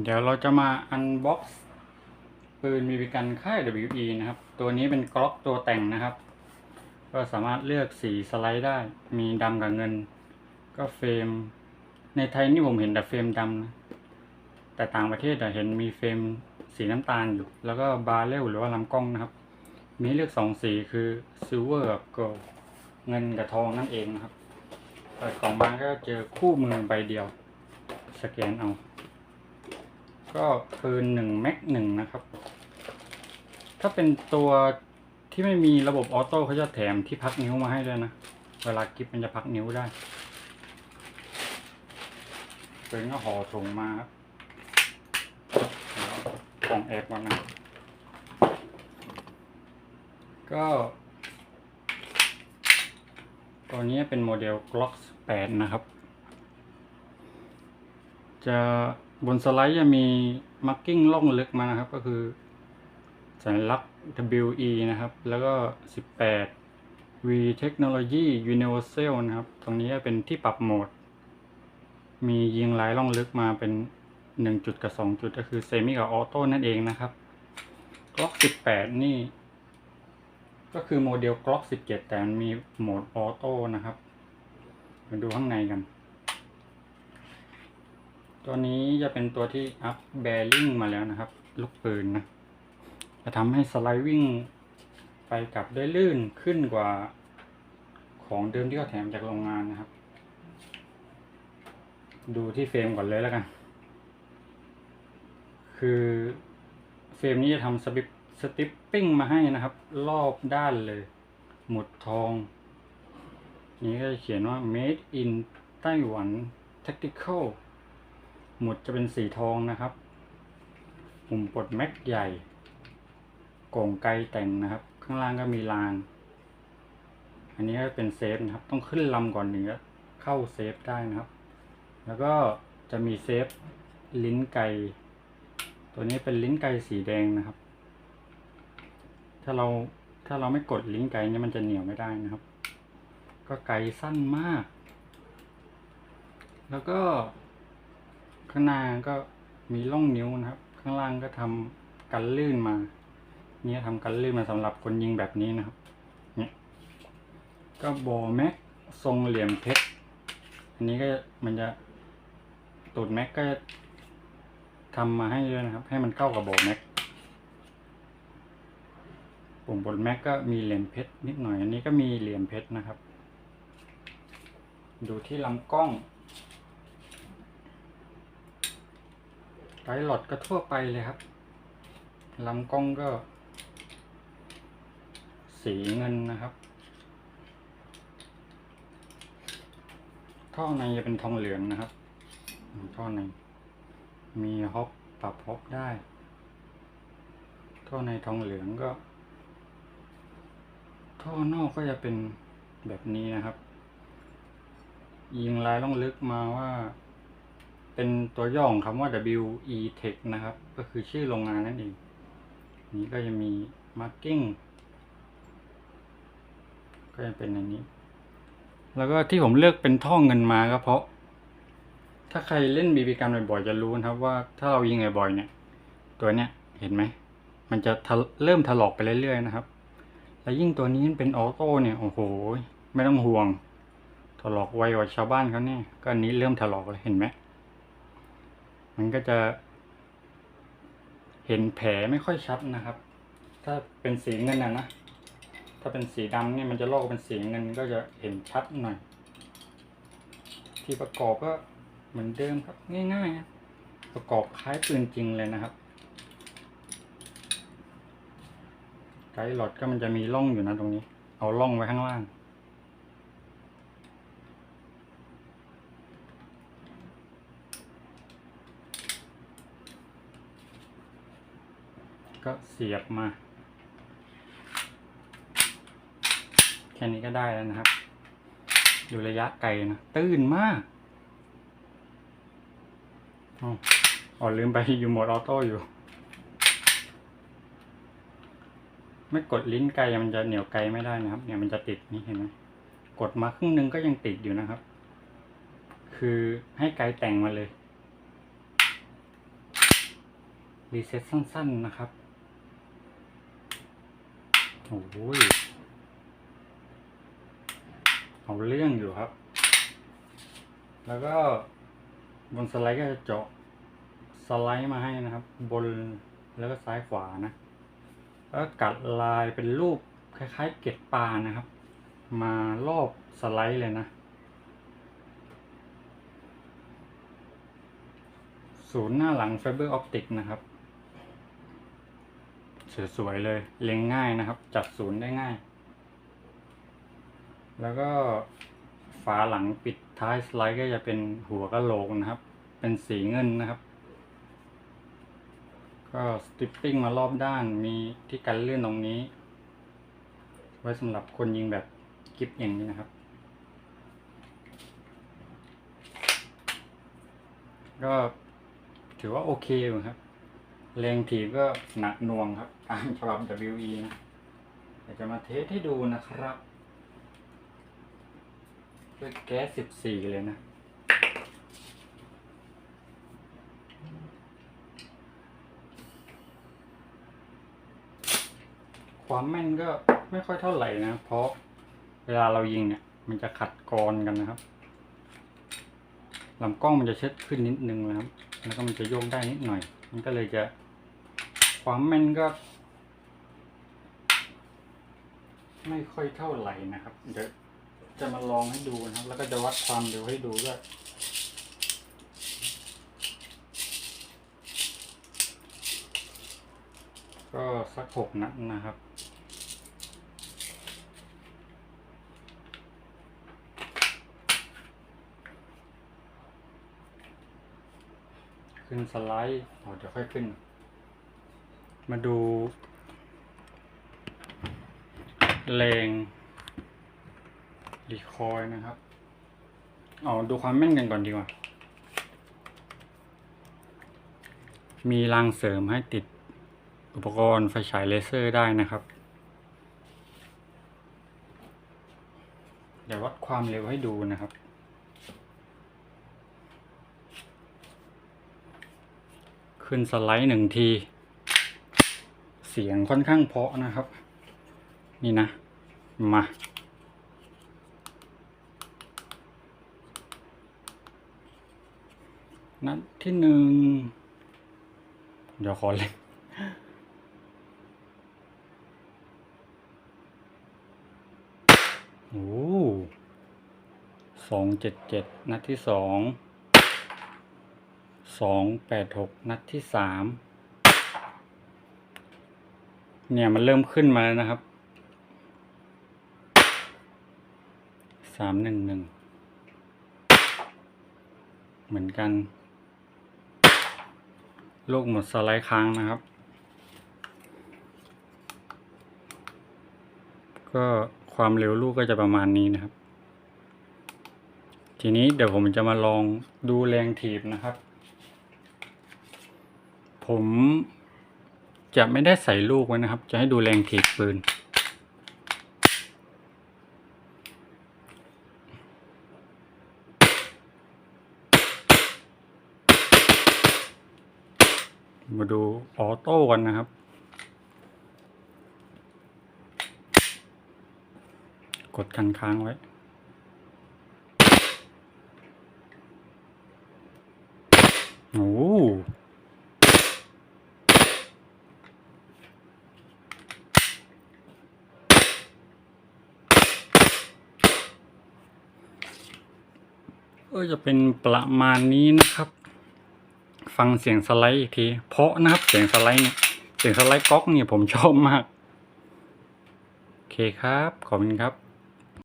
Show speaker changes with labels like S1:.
S1: เดี๋ยวเราจะมาอันบ็อกซ์ปืนบีบีกันค่าย WE นะครับ ตัวนี้เป็นกล็อกตัวแต่งนะครับ ก็สามารถเลือกสีสไลด์ได้ มีดำกับเงิน ก็เฟรม ในไทยนี่ผมเห็นแต่เฟรมดำนะ แต่ต่างประเทศอะเห็นมีเฟรมสีน้ำตาลอยู่ แล้วก็บาร์เรลหรือว่าลำกล้องนะครับ มีเลือกสองสีคือซิลเวอร์กับ gold เงินกับทองนั่นเองนะครับเปิดกล่องมาก็เจอคู่มือใบเดียว สแกนเอา ก็ปืนหนึ่งแม็กหนึ่งนะครับ ถ้าเป็นตัวที่ไม่มีระบบออโต้เขาจะแถมที่พักนิ้วมาให้ด้วยนะ เวลากิฟมันจะพักนิ้วได้ปืนก็ห่อถุงมาครับกล่องแอบก่อนนะก็ตัวนี้เป็นโมเดล Glock 8 นะครับ จะ บนสไลด์จะมีมาร์กิ้งล่องลึกมานะครับ ก็คือสัญลักษณ์ WE นะครับ แล้วก็ 18 V Technology Universal นะครับ ตรงนี้จะเป็นที่ปรับโหมด มียิงลายล่องลึกมาเป็น 1 จุดกับ 2 จุดก็คือเซมิกับออโต้นั่นเองนะครับ Glock 18 นี่ ก็คือโมเดล Glock 17 แต่มันมีโหมดออโต้นะครับ มาดูข้างในกัน ตัวนี้จะเป็นตัวที่อัพแบริ่งมาแล้วนะครับ ลูกปืนนะ จะทำให้สไลด์วิ่งไปกลับได้ลื่นขึ้นกว่าของเดิมที่เขาแถมจากโรงงานนะครับ ดูที่เฟรมก่อนเลยแล้วกัน คือเฟรมนี้จะทำสปิปสติปปิ้งมาให้นะครับ รอบด้านเลย หมุดทอง นี้ก็จะเขียนว่า made in ไต้หวัน tactical หมุดจะเป็นสีทองนะครับปุ่มปลดแม็กใหญ่โก่งไกลแต่งนะครับ ข้างล่างก็มีราง อันนี้ก็เป็นเซฟนะครับ ต้องขึ้นลำก่อนถึงจะเข้าเซฟได้นะครับ แล้วก็จะมีเซฟลิ้นไก่ตัวนี้เป็นลิ้นไก่สีแดงนะครับ ถ้าเราถ้าเราไม่กดลิ้นไก่เนี่ยมันจะเหนียวไม่ได้นะครับ ก็ไกลสั้นมาก แล้วก็ ข้างหน้าก็มีร่องนิ้วนะครับ ข้างล่างก็ทำกันลื่นมาเนี่ยทำกันลื่นมาสำหรับคนยิงแบบนี้นะครับ เนี่ยก็โบแม็กทรงเหลี่ยมเพชรอันนี้ก็มันจะตูดแม็กก็จะทำมาให้ด้วยนะครับ ให้มันเข้ากับโบแม็กปุ่มบนแม็กก็มีเหลี่ยมเพชรนิดหน่อย อันนี้ก็มีเหลี่ยมเพชรนะครับ ดูที่ลำกล้อง ไกด์หลอดก็ทั่วไปเลยครับลำกล้องก็ สีเงินนะครับท่อในจะเป็นทองเหลืองนะครับท่อในมีฮอปปรับฮอปได้ท่อในทองเหลืองก็ ท่อนอกก็จะเป็นแบบนี้นะครับ ยิงลายล่องลึกมาว่า เป็นตัวย่อของคำว่า WE Tech นะครับ ก็คือชื่อโรงงานนั่นเอง นี้ก็จะมี marking ก็จะเป็นอันนี้ แล้วก็ที่ผมเลือกเป็นท่อเงินมาก็เพราะ ถ้าใครเล่นบีบีกันบ่อยๆจะรู้นะครับ ว่าถ้าเรายิงบ่อยๆเนี่ย ตัวเนี้ยเห็นไหม มันจะทะเริ่มถลอกไปเรื่อยๆนะครับ แล้วยิ่งตัวนี้เป็นออโต้เนี่ยโอ้โห ไม่ต้องห่วงถลอกไวกว่าชาวบ้านเขาเนี่ยก็อันนี้เริ่มถลอกเลยเห็นไหม มันก็จะเห็นแผลไม่ค่อยชัดนะครับ ถ้าเป็นสีเงินนะนะ ถ้าเป็นสีดำเนี่ยมันจะลอกเป็นสีเงินก็จะเห็นชัดหน่อย ที่ประกอบก็เหมือนเดิมครับ ง่ายๆนะประกอบคล้ายปืนจริงเลยนะครับไกด์หลอดก็มันจะมีร่องอยู่นะตรงนี้ เอาร่องไว้ข้างล่าง ก็เสียบมา แค่นี้ก็ได้แล้วนะครับ อยู่ระยะไกลนะ ตื้นมากอ๋อลืมไปอยู่โหมดออโต้อยู่ ไม่กดลิ้นไกลมันจะเหนียวไกลไม่ได้นะครับ เนี่ยมันจะติดนี่เห็นไหมกดมาครึ่งนึงก็ยังติดอยู่นะครับ คือให้ไกลแต่งมาเลยรีเซ็ตสั้น ๆ นะครับ โอ้ยเอาเรื่องอยู่ครับ แล้วก็บนสไลด์ก็จะเจาะสไลด์มาให้นะครับ บนแล้วก็ซ้ายขวานะแล้วก็กัดลายเป็นรูปคล้ายๆ เกล็ดปลานะครับ มารอบสไลด์เลยนะศูนย์หน้าหลังไฟเบอร์ออปติกนะครับ สวยๆเลย เล็งง่ายนะครับ จัดศูนย์ได้ง่าย แล้วก็ฝาหลังปิดท้ายสไลด์ก็จะเป็นหัวกะโหลกนะครับ เป็นสีเงินนะครับ ก็สติปปิ้งมารอบด้านมีที่กันเลื่อนตรงนี้ ไว้สำหรับคนยิงแบบกิฟอย่างนี้นะครับ ก็ถือว่าโอเคอยู่ครับ แรงถีบก็หนักหน่วงครับตามฉบับ WE นะเดี๋ยวจะมาเทสให้ดูนะครับด้วยแก๊ส 14 เลยนะความแม่นก็ไม่ค่อยเท่าไหร่นะ เพราะเวลาเรายิงเนี่ย มันจะขัดกรกันนะครับลำกล้องมันจะเชิดขึ้นนิดนึงนะครับ แล้วก็มันจะโยกได้นิดหน่อย มันก็เลยจะ ความแม่นก็ ไม่ค่อยเท่าไหร่นะครับ เดี๋ยวจะมาลองให้ดูนะครับ แล้วก็จะวัดความเร็วให้ดูด้วยก็สักหกนัดนะครับ ขึ้นสไลด์อ๋อเดี๋ยวค่อยขึ้น มาดูแรงรีคอยล์นะครับเอาดูความแม่นกันก่อนดีกว่า มีรางเสริมให้ติดอุปกรณ์ไฟฉายเลเซอร์ได้นะครับ เดี๋ยววัดความเร็วให้ดูนะครับ ขึ้นสไลด์หนึ่งที เสียงค่อนข้างเพาะนะครับ นี่นะ มา นัดที่หนึ่ง เดี๋ยวขอเล่นโอ้สองเจ็ดเจ็ดนัดที่สอง สองแปดหกนัดที่สาม เนี่ยมันเริ่มขึ้นมาแล้วนะครับ สามหนึ่งหนึ่ง เหมือนกัน ลูกหมดสไลด์ค้างนะครับ ก็ความเร็วลูกก็จะประมาณนี้นะครับ ทีนี้เดี๋ยวผมจะมาลองดูแรงถีบนะครับ ผม จะไม่ได้ใส่ลูกไว้นะครับ จะให้ดูแรงถีบปืน มาดูออโต้กันนะครับ กดกันค้างไว้โอ้โห ก็จะเป็นประมาณนี้นะครับ ฟังเสียงสไลด์อีกที เพราะนะครับเสียงสไลด์เนี่ยเสียงสไลด์ก๊อกเนี่ยผมชอบมาก โอเคครับ ขอบคุณครับ